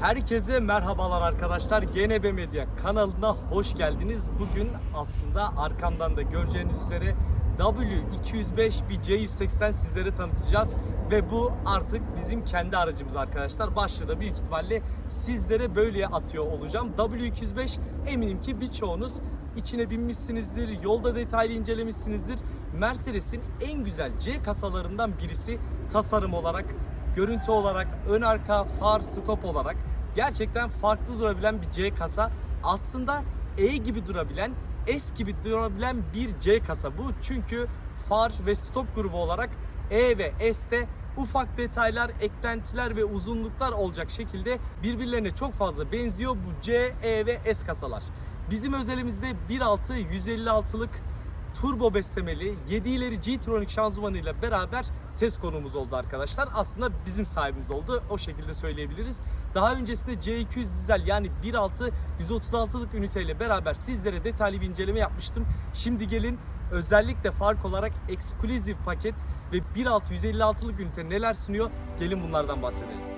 Herkese merhabalar arkadaşlar. GNB Medya kanalına hoş geldiniz. Bugün aslında arkamdan da göreceğiniz üzere W205 bir C180 sizlere tanıtacağız. Ve bu artık bizim kendi aracımız arkadaşlar. Başlığı da büyük ihtimalle sizlere böyle atıyor olacağım. W205 eminim ki birçoğunuz içine binmişsinizdir, yolda detaylı incelemişsinizdir. Mercedes'in en güzel C kasalarından birisi tasarım olarak, görüntü olarak, ön arka, far, stop olarak gerçekten farklı durabilen bir C kasa. Aslında E gibi durabilen, S gibi durabilen bir C kasa bu. Çünkü far ve stop grubu olarak E ve S'te ufak detaylar, eklentiler ve uzunluklar olacak şekilde birbirlerine çok fazla benziyor bu C, E ve S kasalar. Bizim özelimizde 1.6 156'lık turbo beslemeli 7 ileri G-Tronic şanzımanıyla beraber test konumuz oldu arkadaşlar. Aslında bizim sahibimiz oldu. O şekilde söyleyebiliriz. Daha öncesinde C200 dizel yani 1.6 136'lık üniteyle beraber sizlere detaylı bir inceleme yapmıştım. Şimdi gelin özellikle fark olarak eksklusif paket ve 1.6 156'lık ünite neler sunuyor? Gelin bunlardan bahsedelim.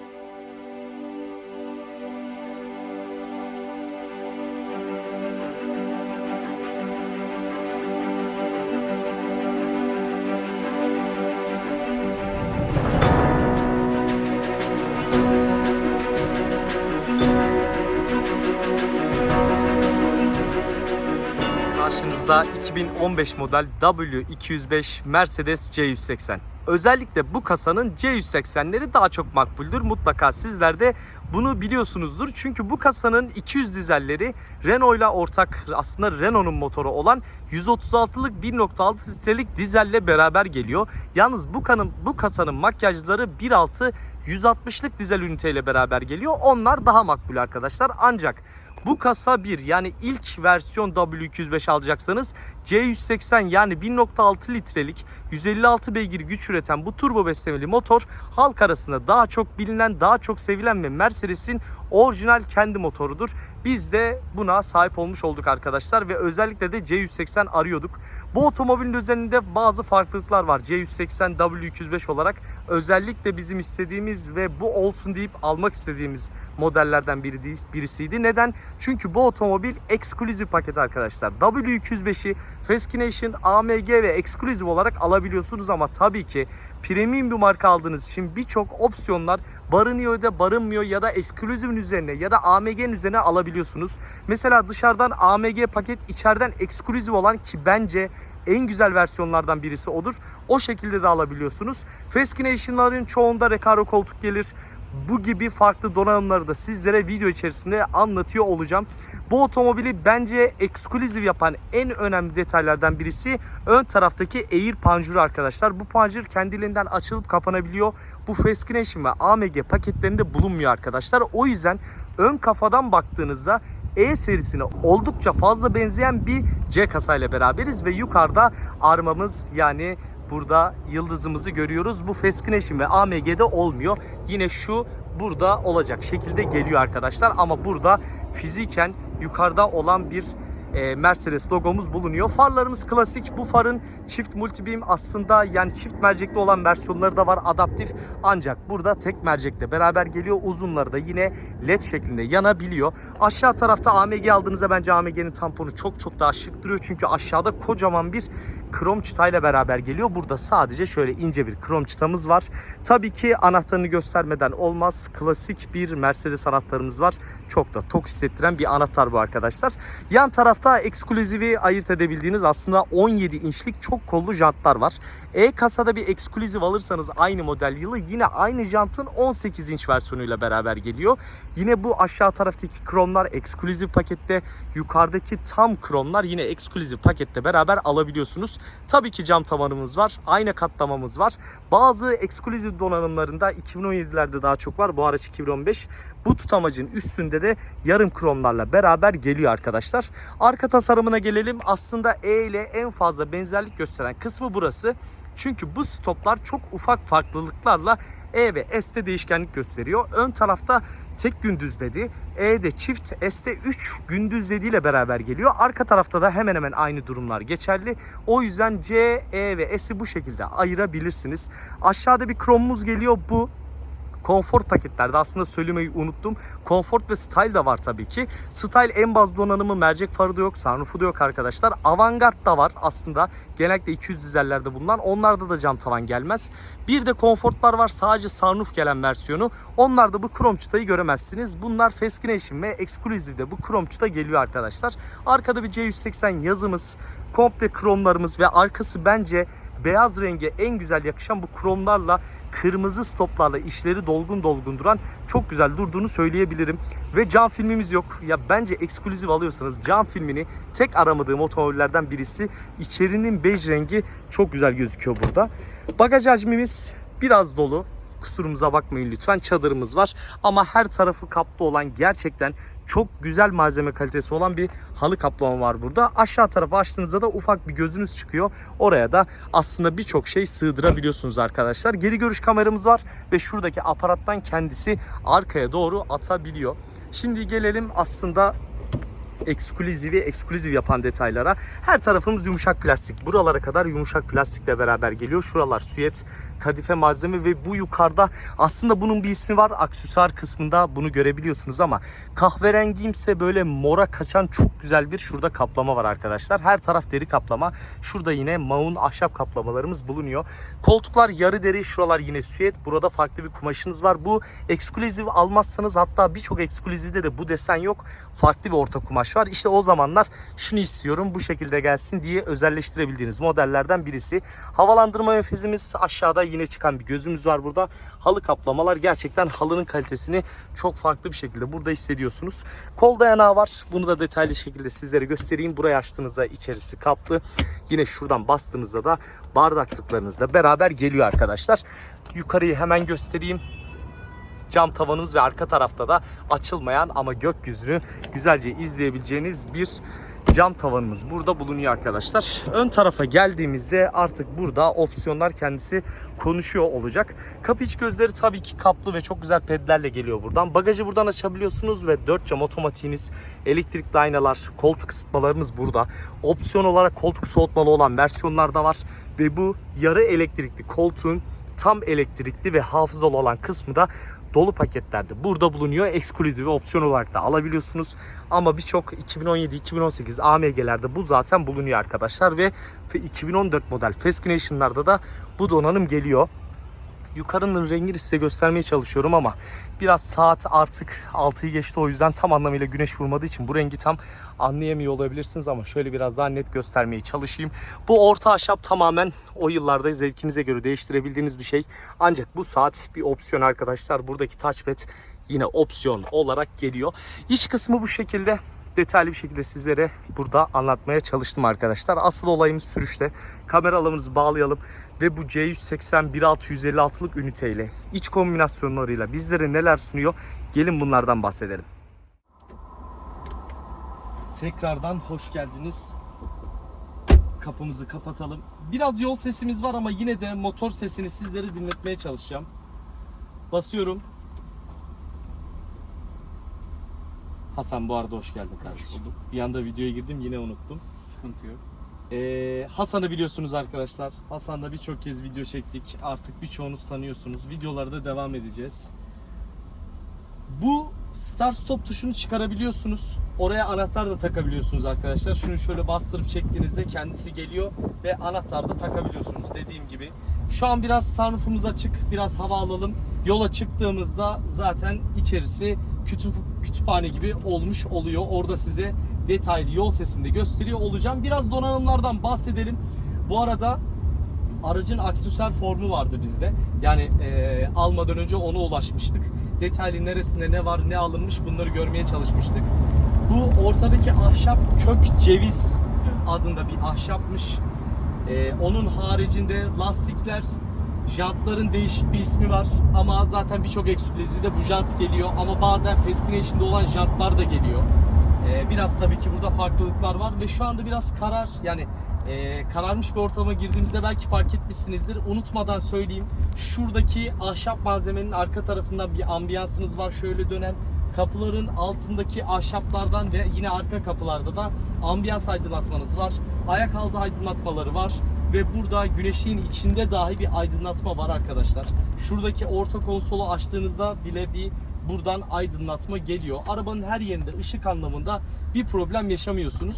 Karşınızda 2015 model W205 Mercedes C180. Özellikle bu kasanın C180'leri daha çok makbuldür. Mutlaka sizler de bunu biliyorsunuzdur. Çünkü bu kasanın 200 dizelleri Renault ile ortak aslında Renault'un motoru olan 136'lık 1.6 litrelik dizelle beraber geliyor. Yalnız bu kanın bu kasanın makyajları 1.6 160'lık dizel üniteyle beraber geliyor. Onlar daha makbul arkadaşlar. Ancak bu kasa 1 yani ilk versiyon W205 alacaksanız C180 yani 1.6 litrelik 156 beygir güç üreten bu turbo beslemeli motor halk arasında daha çok bilinen, daha çok sevilen ve Mercedes'in orijinal kendi motorudur. Biz de buna sahip olmuş olduk arkadaşlar ve özellikle de C180 arıyorduk. Bu otomobilin üzerinde bazı farklılıklar var. C180 W205 olarak özellikle bizim istediğimiz ve bu olsun deyip almak istediğimiz modellerden biri birisiydi. Neden? Çünkü bu otomobil eksklusif paket arkadaşlar. W205'i Fascination, AMG ve eksklusif olarak alabiliyorsunuz ama tabii ki premium bir marka aldığınız için birçok opsiyonlar barınıyor da barınmıyor ya da eksklusifin üzerine ya da AMG'nin üzerine alabiliyorsunuz. Mesela dışarıdan AMG paket içeriden eksklusif olan ki bence en güzel versiyonlardan birisi odur. O şekilde de alabiliyorsunuz. Fascination'ların çoğunda Recaro koltuk gelir. Bu gibi farklı donanımları da sizlere video içerisinde anlatıyor olacağım. Bu otomobili bence eksklusif yapan en önemli detaylardan birisi ön taraftaki Air panjuru arkadaşlar. Bu panjur kendiliğinden açılıp kapanabiliyor. Bu Fascination ve AMG paketlerinde bulunmuyor arkadaşlar. O yüzden ön kafadan baktığınızda E serisine oldukça fazla benzeyen bir C kasayla beraberiz ve yukarıda armamız yani burada yıldızımızı görüyoruz. Bu Fascination ve AMG'de olmuyor. Yine şu burada olacak şekilde geliyor arkadaşlar ama burada fiziken yukarıda olan bir e, Mercedes logomuz bulunuyor. Farlarımız klasik. Bu farın çift multibeam aslında yani çift mercekli olan versiyonları da var adaptif. Ancak burada tek mercekle beraber geliyor. Uzunları da yine led şeklinde yanabiliyor. Aşağı tarafta AMG aldığınızda bence AMG'nin tamponu çok çok daha şık duruyor. Çünkü aşağıda kocaman bir krom çıtayla beraber geliyor. Burada sadece şöyle ince bir krom çıtamız var. Tabii ki anahtarını göstermeden olmaz. Klasik bir Mercedes anahtarımız var. Çok da tok hissettiren bir anahtar bu arkadaşlar. Yan tarafta ekskluzivi ayırt edebildiğiniz aslında 17 inçlik çok kollu jantlar var. E kasada bir ekskluziv alırsanız aynı model yılı yine aynı jantın 18 inç versiyonuyla beraber geliyor. Yine bu aşağı taraftaki kromlar ekskluziv pakette, yukarıdaki tam kromlar yine ekskluziv pakette beraber alabiliyorsunuz. Tabii ki cam tavanımız var, ayna katlamamız var. Bazı ekskluziv donanımlarında 2017'lerde daha çok var. Bu araç 2015. Bu tutamacın üstünde de yarım kromlarla beraber geliyor arkadaşlar. Arka tasarımına gelelim. Aslında E ile en fazla benzerlik gösteren kısmı burası. Çünkü bu stoplar çok ufak farklılıklarla E ve S'te değişkenlik gösteriyor. Ön tarafta tek gündüz dedi. E'de çift, S'te 3 gündüz dediğiyle beraber geliyor. Arka tarafta da hemen hemen aynı durumlar geçerli. O yüzden C, E ve S'i bu şekilde ayırabilirsiniz. Aşağıda bir kromumuz geliyor. Bu Comfort paketlerde aslında söylemeyi unuttum. Comfort ve Style da var tabii ki. Style en baz donanımı mercek farı da yok, sunroofu da yok arkadaşlar. Avantgard da var aslında. Genellikle 200 dizellerde bulunan. Onlarda da cam tavan gelmez. Bir de Comfort'lar var sadece sunroof gelen versiyonu. Onlarda bu krom çıtayı göremezsiniz. Bunlar Fascination ve Exclusive'de bu krom çıta geliyor arkadaşlar. Arkada bir C180 yazımız, komple kromlarımız ve arkası bence beyaz renge en güzel yakışan bu kromlarla kırmızı stoplarla işleri dolgun dolgun duran çok güzel durduğunu söyleyebilirim. Ve cam filmimiz yok. Ya bence eksklusif alıyorsanız cam filmini tek aramadığım otomobillerden birisi. İçerinin bej rengi çok güzel gözüküyor burada. Bagaj hacmimiz biraz dolu. Kusurumuza bakmayın lütfen. Çadırımız var. Ama her tarafı kaplı olan gerçekten çok güzel malzeme kalitesi olan bir halı kaplama var burada. Aşağı tarafı açtığınızda da ufak bir gözünüz çıkıyor. Oraya da aslında birçok şey sığdırabiliyorsunuz arkadaşlar. Geri görüş kameramız var ve şuradaki aparattan kendisi arkaya doğru atabiliyor. Şimdi gelelim aslında ekskluzivi ekskluziv yapan detaylara. Her tarafımız yumuşak plastik. Buralara kadar yumuşak plastikle beraber geliyor. Şuralar süet, kadife malzeme ve bu yukarıda aslında bunun bir ismi var. Aksesuar kısmında bunu görebiliyorsunuz ama kahverengimse böyle mora kaçan çok güzel bir şurada kaplama var arkadaşlar. Her taraf deri kaplama. Şurada yine maun ahşap kaplamalarımız bulunuyor. Koltuklar yarı deri, şuralar yine süet. Burada farklı bir kumaşınız var. Bu ekskluziv almazsanız hatta birçok ekskluzivde de bu desen yok. Farklı bir orta kumaş var. İşte o zamanlar şunu istiyorum bu şekilde gelsin diye özelleştirebildiğiniz modellerden birisi. Havalandırma menfezimiz aşağıda yine çıkan bir gözümüz var burada. Halı kaplamalar gerçekten halının kalitesini çok farklı bir şekilde burada hissediyorsunuz. Kol dayanağı var. Bunu da detaylı şekilde sizlere göstereyim. Burayı açtığınızda içerisi kaplı. Yine şuradan bastığınızda da bardaklıklarınızla beraber geliyor arkadaşlar. Yukarıyı hemen göstereyim cam tavanımız ve arka tarafta da açılmayan ama gökyüzünü güzelce izleyebileceğiniz bir cam tavanımız burada bulunuyor arkadaşlar. Ön tarafa geldiğimizde artık burada opsiyonlar kendisi konuşuyor olacak. Kapı iç gözleri tabii ki kaplı ve çok güzel pedlerle geliyor buradan. Bagajı buradan açabiliyorsunuz ve 4 cam otomatiğiniz, elektrikli aynalar, koltuk ısıtmalarımız burada. Opsiyon olarak koltuk soğutmalı olan versiyonlar da var ve bu yarı elektrikli koltuğun tam elektrikli ve hafızalı olan kısmı da dolu paketlerde burada bulunuyor. Eksklusif ve opsiyon olarak da alabiliyorsunuz. Ama birçok 2017-2018 AMG'lerde bu zaten bulunuyor arkadaşlar ve 2014 model Fascination'larda da bu donanım geliyor. Yukarının rengini size göstermeye çalışıyorum ama biraz saat artık 6'yı geçti o yüzden tam anlamıyla güneş vurmadığı için bu rengi tam anlayamıyor olabilirsiniz ama şöyle biraz daha net göstermeye çalışayım. Bu orta ahşap tamamen o yıllarda zevkinize göre değiştirebildiğiniz bir şey. Ancak bu saat bir opsiyon arkadaşlar. Buradaki touchpad yine opsiyon olarak geliyor. İç kısmı bu şekilde detaylı bir şekilde sizlere burada anlatmaya çalıştım arkadaşlar. Asıl olayımız sürüşte. Kameralarımızı bağlayalım ve bu C180 1.6 üniteyle, iç kombinasyonlarıyla bizlere neler sunuyor? Gelin bunlardan bahsedelim. Tekrardan hoş geldiniz. Kapımızı kapatalım. Biraz yol sesimiz var ama yine de motor sesini sizlere dinletmeye çalışacağım. Basıyorum. Hasan bu arada hoş geldin kardeşim. bulduk. Bir anda videoya girdim yine unuttum. Sıkıntı yok. Ee, Hasan'ı biliyorsunuz arkadaşlar. Hasan'la birçok kez video çektik. Artık birçoğunuz tanıyorsunuz. Videolarda devam edeceğiz. Bu start stop tuşunu çıkarabiliyorsunuz. Oraya anahtar da takabiliyorsunuz arkadaşlar. Şunu şöyle bastırıp çektiğinizde kendisi geliyor ve anahtar da takabiliyorsunuz dediğim gibi. Şu an biraz sunroofumuz açık. Biraz hava alalım. Yola çıktığımızda zaten içerisi kütüp, kütüphane gibi olmuş oluyor. Orada size detaylı yol sesinde gösteriyor olacağım. Biraz donanımlardan bahsedelim. Bu arada aracın aksesuar formu vardı bizde. Yani e, almadan önce ona ulaşmıştık. Detaylı neresinde ne var, ne alınmış bunları görmeye çalışmıştık. Bu ortadaki ahşap kök ceviz adında bir ahşapmış. E, onun haricinde lastikler, jantların değişik bir ismi var. Ama zaten birçok ekskluzivde bu jant geliyor. Ama bazen Fascination'da olan jantlar da geliyor. E, biraz tabii ki burada farklılıklar var ve şu anda biraz karar yani e, kararmış bir ortama girdiğimizde belki fark etmişsinizdir. Unutmadan söyleyeyim. Şuradaki ahşap malzemenin arka tarafında bir ambiyansınız var. Şöyle dönen kapıların altındaki ahşaplardan ve yine arka kapılarda da ambiyans aydınlatmanız var. Ayak altı aydınlatmaları var. Ve burada güneşin içinde dahi bir aydınlatma var arkadaşlar. Şuradaki orta konsolu açtığınızda bile bir buradan aydınlatma geliyor. Arabanın her yerinde ışık anlamında bir problem yaşamıyorsunuz.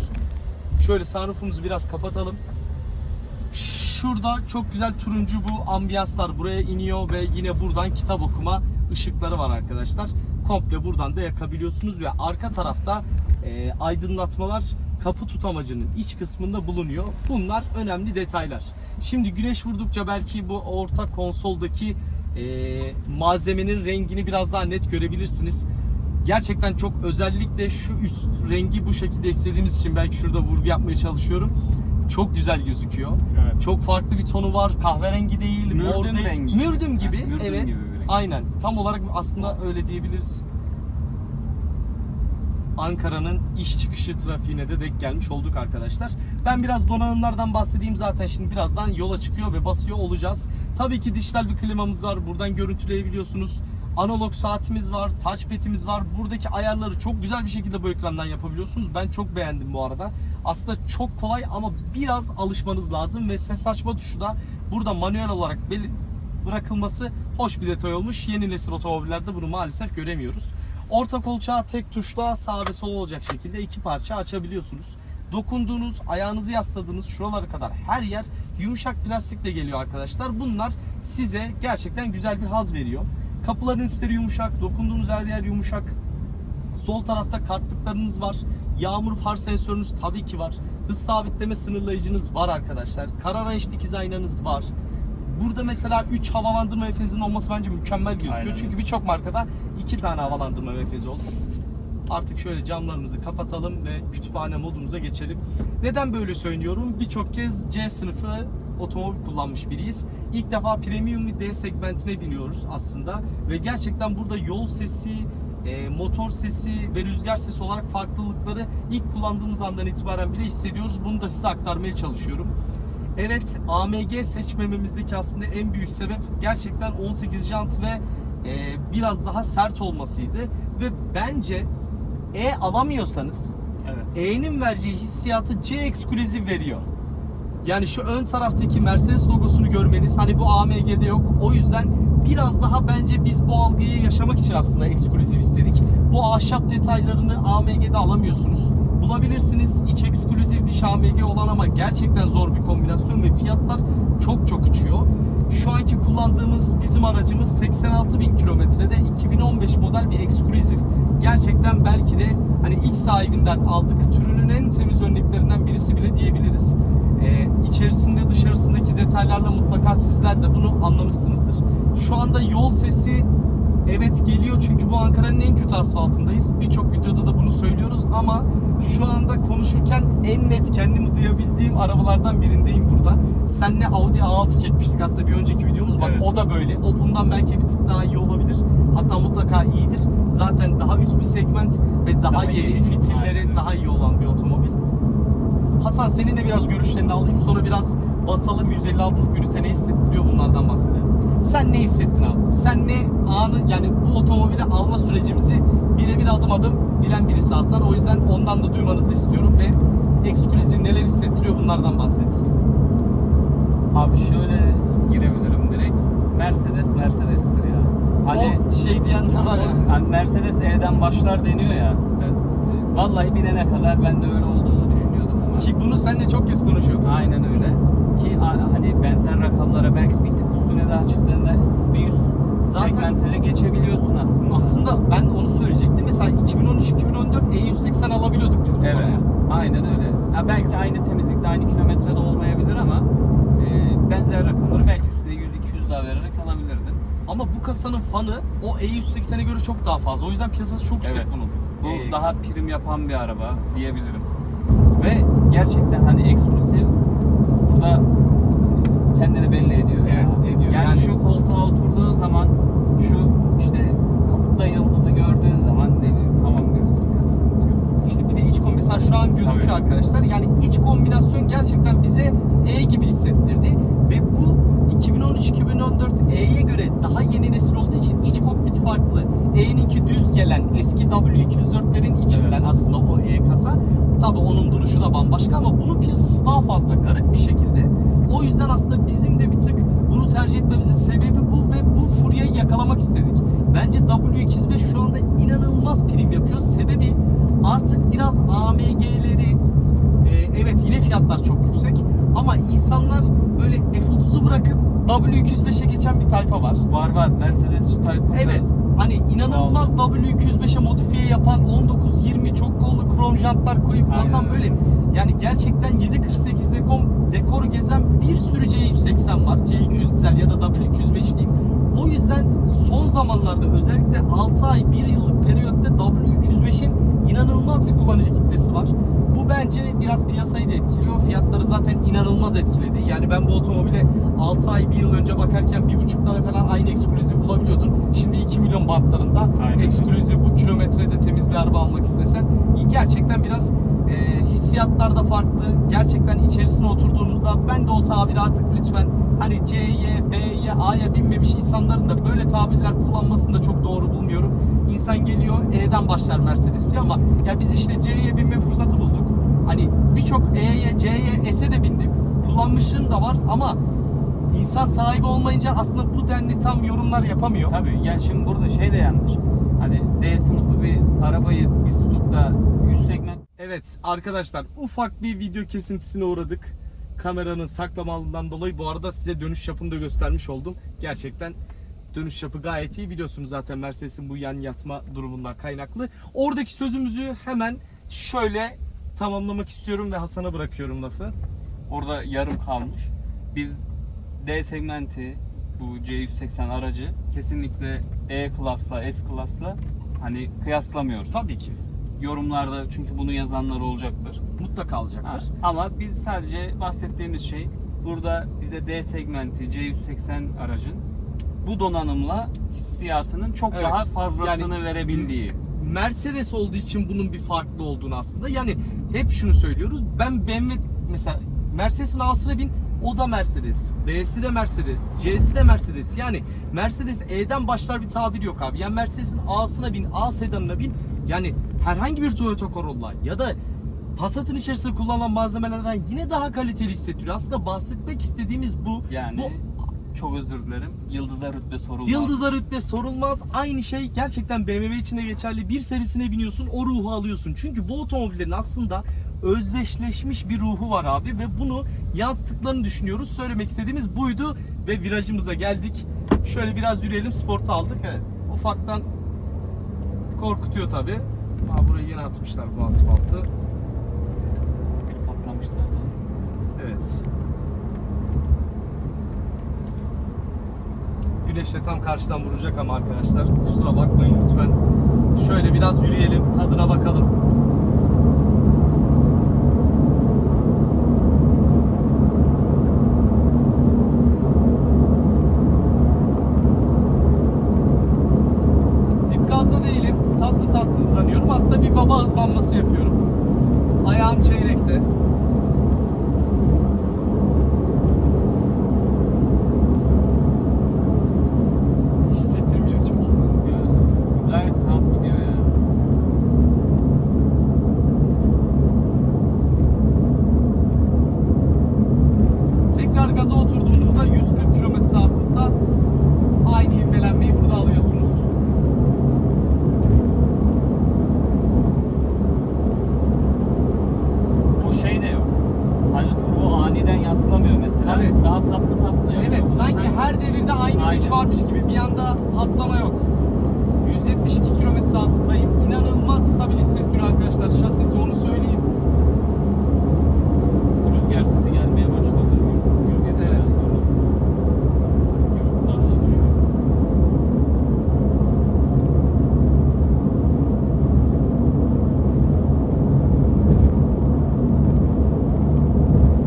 Şöyle sunroofumuzu biraz kapatalım. Şurada çok güzel turuncu bu ambiyanslar buraya iniyor ve yine buradan kitap okuma ışıkları var arkadaşlar. Komple buradan da yakabiliyorsunuz ve arka tarafta e, aydınlatmalar kapı tutamacının iç kısmında bulunuyor. Bunlar önemli detaylar. Şimdi güneş vurdukça belki bu orta konsoldaki e, malzemenin rengini biraz daha net görebilirsiniz. Gerçekten çok özellikle şu üst rengi bu şekilde istediğimiz için belki şurada vurgu yapmaya çalışıyorum. Çok güzel gözüküyor. Evet. Çok farklı bir tonu var. Kahverengi değil, mor Mürdüm değil. rengi. Mürdüm gibi. Ha, mürdüm evet. gibi. Aynen. Tam olarak aslında öyle diyebiliriz. Ankara'nın iş çıkışı trafiğine de denk gelmiş olduk arkadaşlar. Ben biraz donanımlardan bahsedeyim zaten şimdi birazdan yola çıkıyor ve basıyor olacağız. Tabii ki dijital bir klimamız var. Buradan görüntüleyebiliyorsunuz. Analog saatimiz var, touchpad'imiz var. Buradaki ayarları çok güzel bir şekilde bu ekrandan yapabiliyorsunuz. Ben çok beğendim bu arada. Aslında çok kolay ama biraz alışmanız lazım ve ses açma tuşu da burada manuel olarak bırakılması hoş bir detay olmuş. Yeni nesil otomobillerde bunu maalesef göremiyoruz. Orta kolçağı tek tuşla sağ ve sol olacak şekilde iki parça açabiliyorsunuz. Dokunduğunuz, ayağınızı yasladığınız şuralara kadar her yer yumuşak plastikle geliyor arkadaşlar. Bunlar size gerçekten güzel bir haz veriyor. Kapıların üstleri yumuşak, dokunduğunuz her yer yumuşak. Sol tarafta kartlıklarınız var. Yağmur far sensörünüz tabii ki var. Hız sabitleme sınırlayıcınız var arkadaşlar. Kara renç dikiz aynanız var. Burada mesela 3 havalandırma menfezinin olması bence mükemmel gözüküyor. Aynen Çünkü birçok markada 2 tane havalandırma menfezi olur. Artık şöyle camlarımızı kapatalım ve kütüphane modumuza geçelim. Neden böyle söylüyorum? Birçok kez C sınıfı otomobil kullanmış biriyiz. İlk defa premium bir D segmentine biniyoruz aslında ve gerçekten burada yol sesi, e, motor sesi ve rüzgar sesi olarak farklılıkları ilk kullandığımız andan itibaren bile hissediyoruz. Bunu da size aktarmaya çalışıyorum. Evet AMG seçmememizdeki aslında en büyük sebep gerçekten 18 jant ve e, biraz daha sert olmasıydı ve bence E alamıyorsanız Evet. E'nin vereceği hissiyatı C Exclusive veriyor. Yani şu ön taraftaki Mercedes logosunu görmeniz hani bu AMG'de yok. O yüzden biraz daha bence biz bu algıyı yaşamak için aslında Exclusive istedik. Bu ahşap detaylarını AMG'de alamıyorsunuz. Bulabilirsiniz iç Exclusive dış AMG olan ama gerçekten zor bir kombinasyon ve fiyatlar çok çok uçuyor. Şu anki kullandığımız bizim aracımız 86 bin kilometrede 2015 model bir Exclusive. Gerçekten belki de hani ilk sahibinden aldık türünün en temiz örneklerinden birisi bile diyebiliriz. Ee, içerisinde dışarısındaki detaylarla mutlaka sizler de bunu anlamışsınızdır. Şu anda yol sesi evet geliyor çünkü bu Ankara'nın en kötü asfaltındayız. Birçok videoda da bunu söylüyoruz ama şu anda konuşurken en net kendimi duyabildiğim arabalardan birindeyim burada. Senle Audi A6 çekmiştik aslında bir önceki videomuz. Bak Evet. o da böyle. O bundan belki bir tık daha iyi olabilir. Hatta mutlaka iyidir. Zaten daha üst bir segment ve daha, Daha yeni, yeni. fitilleri Aynen. daha iyi olan bir otomobil. Hasan senin de biraz görüşlerini alayım sonra biraz basalım 156'lık ünite ne hissettiriyor bunlardan bahsedelim. Sen ne hissettin abi? Sen ne anı yani bu otomobili alma sürecimizi birebir adım adım bilen birisi Hasan. O yüzden ondan da duymanızı istiyorum ve ekskluzif neler hissettiriyor bunlardan bahsetsin. Abi şöyle girebilirim direkt. Mercedes Mercedes'tir ya. Hani o şey diyenler var ya. hani Mercedes E'den başlar deniyor ya. E, Vallahi binene kadar ben de öyle olduğunu düşünüyordum ama. Ki bunu seninle çok kez konuşuyorduk. Aynen öyle. Ki hani benzer rakamlara belki bir tık üstüne daha çıktığında bir üst Zaten- geçebiliyorsun aslında. Aslında ben onu söyleyecektim. Mesela 2013-2014 E180 alabiliyorduk biz bu Evet. paraya. Aynen öyle. Ya belki aynı temizlikte aynı kilometrede olmayabilir ama e, benzer rakamları belki üstüne 100-200 daha vererek alabilirdin. Ama bu kasanın fanı o E180'e göre çok daha fazla. O yüzden piyasası çok yüksek Evet. bunun. Bu Ee, daha prim yapan bir araba diyebilirim. Ve gerçekten hani eksklusif burada kendini belli ediyor. ya. Evet, ediyor. Yani, Yani- şu koltuğa oturduğun zaman şu işte kapıda yıldızı gördüğün zaman ne bileyim tamam diyorsun ya sıkıntı yok. İşte bir de iç kombinasyon mesela şu an gözüküyor Tabii. arkadaşlar. Yani iç kombinasyon gerçekten bize E gibi hissettirdi ve bu 2013-2014 E'ye göre daha yeni nesil olduğu için iç kokpit farklı. E'ninki düz gelen eski W204'lerin içinden Evet. aslında o E kasa. Tabii onun duruşu da bambaşka ama bunun piyasası daha fazla garip bir şekilde. O yüzden aslında bizim de bir tık bunu tercih etmemizin sebebi bu ve bu furyayı yakalamak istedik. Bence W205 şu anda inanılmaz prim yapıyor. Sebebi artık biraz AMG'leri e, evet yine fiyatlar çok yüksek ama insanlar böyle F30'u bırakıp W205'e geçen bir tayfa var. Var var Mercedes tayfa. Evet. Hani inanılmaz W205'e modifiye yapan 19-20 çok kollu krom jantlar koyup Aynen basan öyle. böyle yani gerçekten 748 dekor, dekoru gezen bir sürü C180 var. C200 dizel ya da W205 diyeyim. O yüzden son zamanlarda özellikle 6 ay 1 yıllık periyotta W205'in inanılmaz bir kullanıcı kitlesi var. Bu bence biraz piyasayı da etkiliyor. Fiyatları zaten inanılmaz etkiledi. Yani ben bu otomobile 6 ay 1 yıl önce bakarken 1,5 lira falan aynı ekskluziv bulabiliyordun. Şimdi 2 milyon bantlarında Aynen. bu kilometrede temiz bir araba almak istesen gerçekten biraz hissiyatlar da farklı. Gerçekten içerisine oturduğunuzda ben de o tabiri artık lütfen hani C'ye, B'ye, A'ya binmemiş insanların da böyle tabirler kullanmasını da çok doğru bulmuyorum. İnsan geliyor E'den başlar Mercedes diyor ama ya biz işte C'ye binme fırsatı bulduk. Hani birçok E'ye, C'ye, S'e de bindim. Kullanmışlığım da var ama insan sahibi olmayınca aslında bu denli tam yorumlar yapamıyor. Tabii yani şimdi burada şey de yanlış. Hani D sınıfı bir arabayı biz tutup da üst segment Evet arkadaşlar ufak bir video kesintisine uğradık. Kameranın saklamalından dolayı bu arada size dönüş yapını da göstermiş oldum. Gerçekten dönüş yapı gayet iyi. Biliyorsunuz zaten Mercedes'in bu yan yatma durumundan kaynaklı. Oradaki sözümüzü hemen şöyle tamamlamak istiyorum ve Hasan'a bırakıyorum lafı. orada yarım kalmış. Biz D segmenti bu C180 aracı kesinlikle E klasla S klasla hani kıyaslamıyoruz. Tabii ki. Yorumlarda çünkü bunu yazanlar olacaktır. Mutlaka Ha, alacaktır. ama biz sadece bahsettiğimiz şey burada bize D segmenti C180 aracın bu donanımla hissiyatının çok Evet. daha fazlasını Yani- verebildiği. Mercedes olduğu için bunun bir farklı olduğunu aslında. Yani hep şunu söylüyoruz. Ben BMW mesela Mercedes'in A'sına bin o da Mercedes. B'si de Mercedes. C'si de Mercedes. Yani Mercedes E'den başlar bir tabir yok abi. Yani Mercedes'in A'sına bin, A sedanına bin. Yani herhangi bir Toyota Corolla ya da Passat'ın içerisinde kullanılan malzemelerden yine daha kaliteli hissettiriyor. Aslında bahsetmek istediğimiz bu. Yani bu çok özür dilerim. Yıldız'a rütbe sorulmaz. Yıldız'a rütbe sorulmaz. Aynı şey gerçekten BMW için de geçerli. Bir serisine biniyorsun, o ruhu alıyorsun. Çünkü bu otomobillerin aslında özdeşleşmiş bir ruhu var abi ve bunu yansıttıklarını düşünüyoruz. Söylemek istediğimiz buydu ve virajımıza geldik. Şöyle biraz yürüyelim, sportu aldık. Evet, ufaktan korkutuyor tabi. Aa, burayı yeni atmışlar bu asfaltı. patlamış zaten. Evet. Güneş de tam karşıdan vuracak ama arkadaşlar kusura bakmayın lütfen. Şöyle biraz yürüyelim, tadına bakalım. Dip gazda değilim. Tatlı tatlı hızlanıyorum. Aslında bir baba hızlanması yapıyorum. Ayağım çeyrekte. Hissettirmiyor hiç olduğunuz Ya, Gayet rahat gidiyor ya. Tekrar gaza oturduğunuzda 140 km saat hızda aynı ivmelenmeyi burada alıyorsunuz. O şey de yok. Hani turbo aniden yaslamıyor mesela. Tabii. Daha tatlı tatlı yapıyor. Evet sanki her devirde aynı güç Aynen. varmış gibi bir anda patlama yok. 172 km saat hızdayım. İnanılmaz stabil hissettiriyor arkadaşlar. Şasisi onu söyleyeyim. Rüzgar sesi gelmeye başladı. 170 Evet. sonra. Yok daha da düşük.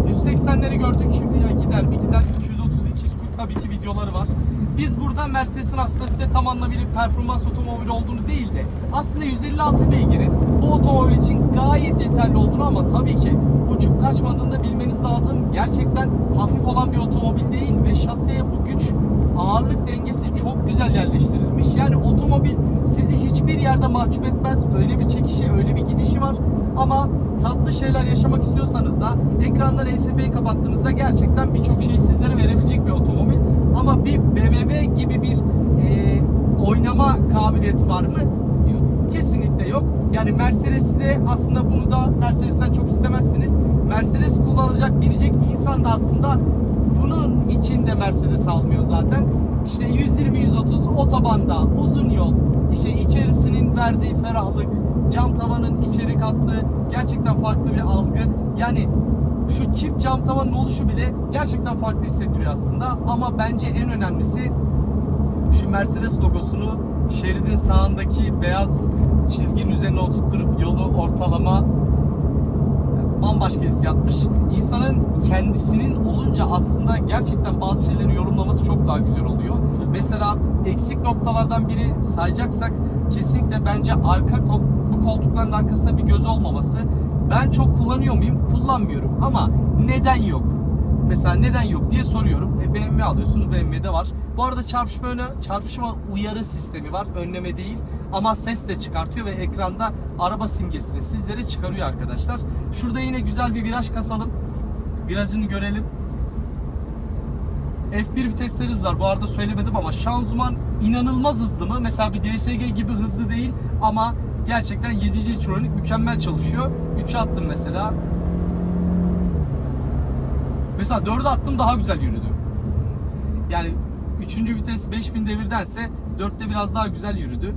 Hı. 180'leri gördük. Ya gider mi gider. 230 240 tabii ki videoları var. Burada Mercedes'in aslında size tam anlamıyla bir performans otomobili olduğunu değil de aslında 156 beygirin bu otomobil için gayet yeterli olduğunu ama tabii ki uçup kaçmadığını da bilmeniz lazım. Gerçekten hafif olan bir otomobil değil ve şaseye bu güç ağırlık dengesi çok güzel yerleştirilmiş. Yani otomobil sizi hiçbir yerde mahcup etmez. Öyle bir çekişi, öyle bir gidişi var. Ama tatlı şeyler yaşamak istiyorsanız da ekrandan ESP'yi kapattığınızda gerçekten birçok şeyi sizlere verebilecek bir otomobil. Ama bir BMW gibi bir e, oynama kabiliyeti var mı? Yok. Kesinlikle yok. Yani Mercedes'te aslında bunu da Mercedes'ten çok istemezsiniz. Mercedes kullanacak, binecek insan da aslında bunun için de Mercedes almıyor zaten. İşte 120-130 otobanda, uzun yol, işte içerisinin verdiği ferahlık, cam tavanın içeri kattığı gerçekten farklı bir algı. Yani şu çift cam tavanın oluşu bile gerçekten farklı hissettiriyor aslında. Ama bence en önemlisi şu Mercedes logosunu şeridin sağındaki beyaz çizginin üzerine oturtturup yolu ortalama bambaşka hissiyatmış. İnsanın kendisinin olunca aslında gerçekten bazı şeyleri yorumlaması çok daha güzel oluyor. Mesela eksik noktalardan biri sayacaksak kesinlikle bence arka bu koltukların arkasında bir göz olmaması. Ben çok kullanıyor muyum? Kullanmıyorum ama neden yok? Mesela neden yok diye soruyorum. E, BMW alıyorsunuz BMW'de var. Bu arada çarpışma öne, çarpışma uyarı sistemi var. Önleme değil. Ama ses de çıkartıyor ve ekranda araba simgesi de sizlere çıkarıyor arkadaşlar. Şurada yine güzel bir viraj kasalım. Virajını görelim. F1 viteslerimiz var. Bu arada söylemedim ama şanzıman inanılmaz hızlı mı? Mesela bir DSG gibi hızlı değil ama gerçekten 7 Tronic mükemmel çalışıyor. 3'e attım mesela. Mesela 4'e attım daha güzel yürüdü. Yani 3. vites 5000 devirdense 4'te biraz daha güzel yürüdü.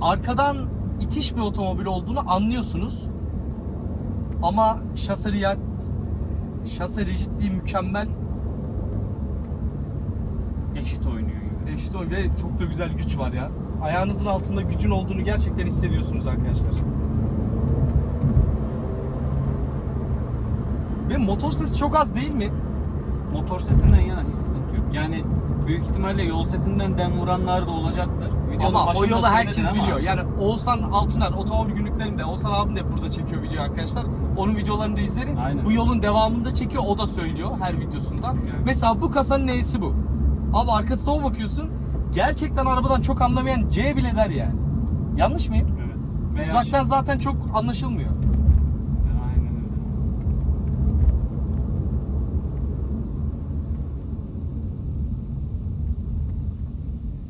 Arkadan itiş bir otomobil olduğunu anlıyorsunuz. Ama şase şase rigidliği mükemmel. Eşit oynuyor gibi. Eşit oyun ve çok da güzel güç var ya. Ayağınızın altında gücün olduğunu gerçekten hissediyorsunuz arkadaşlar. Ve motor sesi çok az değil mi? Motor sesinden yana hiç sıkıntı yok. Yani büyük ihtimalle yol sesinden dem vuranlar da olacaktır. Videonun ama o başında yolu söyledin herkes ama biliyor. Yani Oğuzhan Altuner otomobil günlüklerinde Oğuzhan abim de burada çekiyor video arkadaşlar. Onun videolarını da izlerin. Aynen. Bu yolun devamında çekiyor. O da söylüyor her videosunda. Mesela bu kasanın neyisi bu? Abi arkasına o bakıyorsun. Gerçekten arabadan çok anlamayan C bile der yani. Yanlış mıyım? Evet. Veya Uzaktan zaten çok anlaşılmıyor. Aynen öyle.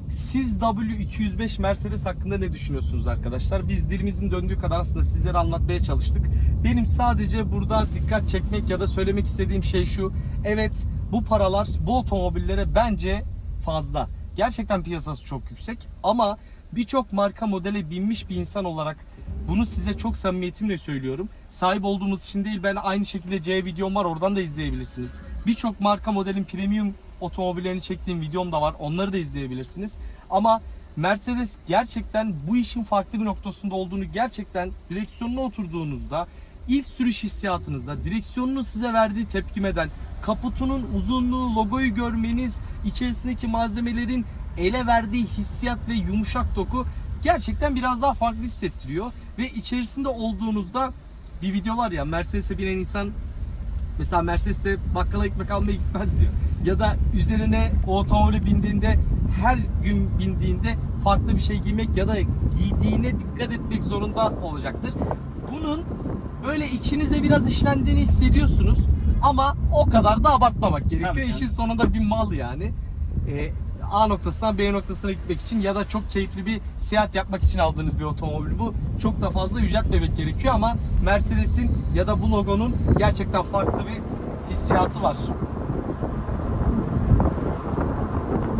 Siz W205 Mercedes hakkında ne düşünüyorsunuz arkadaşlar? Biz dilimizin döndüğü kadar aslında sizlere anlatmaya çalıştık. Benim sadece burada dikkat çekmek ya da söylemek istediğim şey şu. Evet bu paralar bu otomobillere bence fazla. Gerçekten piyasası çok yüksek ama birçok marka modele binmiş bir insan olarak bunu size çok samimiyetimle söylüyorum. Sahip olduğumuz için değil ben aynı şekilde C videom var oradan da izleyebilirsiniz. Birçok marka modelin premium otomobillerini çektiğim videom da var. Onları da izleyebilirsiniz. Ama Mercedes gerçekten bu işin farklı bir noktasında olduğunu gerçekten direksiyonuna oturduğunuzda ilk sürüş hissiyatınızda direksiyonunun size verdiği tepkimeden kaputunun uzunluğu, logoyu görmeniz, içerisindeki malzemelerin ele verdiği hissiyat ve yumuşak doku gerçekten biraz daha farklı hissettiriyor ve içerisinde olduğunuzda bir video var ya Mercedes'e binen insan Mesela Mercedes'te bakkala ekmek almaya gitmez diyor. Ya da üzerine o otomobile bindiğinde her gün bindiğinde farklı bir şey giymek ya da giydiğine dikkat etmek zorunda olacaktır. Bunun böyle içinizde biraz işlendiğini hissediyorsunuz ama o kadar da abartmamak gerekiyor. Tabii. İşin sonunda bir mal yani. Ee, A noktasından B noktasına gitmek için ya da çok keyifli bir seyahat yapmak için aldığınız bir otomobil bu. Çok da fazla yüceltmemek gerekiyor ama Mercedes'in ya da bu logonun gerçekten farklı bir hissiyatı var.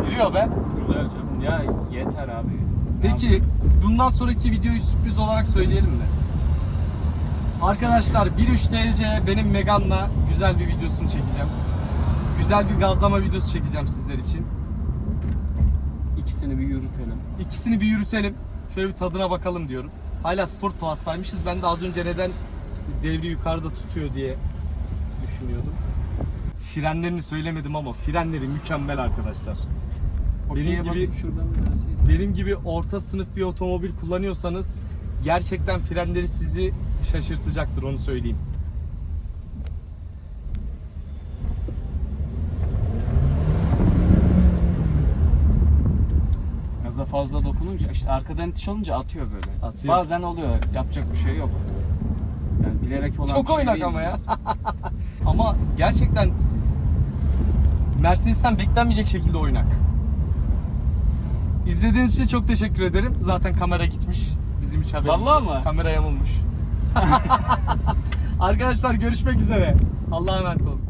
Yürüyor be. Güzel canım. Ya yeter abi. Peki bundan sonraki videoyu sürpriz olarak söyleyelim mi? Arkadaşlar 1.3 TC benim Megane'la güzel bir videosunu çekeceğim. Güzel bir gazlama videosu çekeceğim sizler için. İkisini bir yürütelim. İkisini bir yürütelim. Şöyle bir tadına bakalım diyorum. Hala Sport Plus'taymışız. Ben de az önce neden devri yukarıda tutuyor diye düşünüyordum. Frenlerini söylemedim ama frenleri mükemmel arkadaşlar. Benim gibi benim gibi orta sınıf bir otomobil kullanıyorsanız gerçekten frenleri sizi şaşırtacaktır onu söyleyeyim. Gaza fazla dokununca işte arkadan itiş olunca atıyor böyle. Atıyor. Bazen oluyor. Yapacak bir şey yok. Yani bilerek olan Çok bir şey oynak değil. ama ya. ama gerçekten Mercedes'ten beklenmeyecek şekilde oynak. İzlediğiniz için çok teşekkür ederim. Zaten kamera gitmiş. Bizim hiç haberimiz Vallahi yok. mı? Kamera yamulmuş. Arkadaşlar görüşmek üzere. Allah'a emanet olun.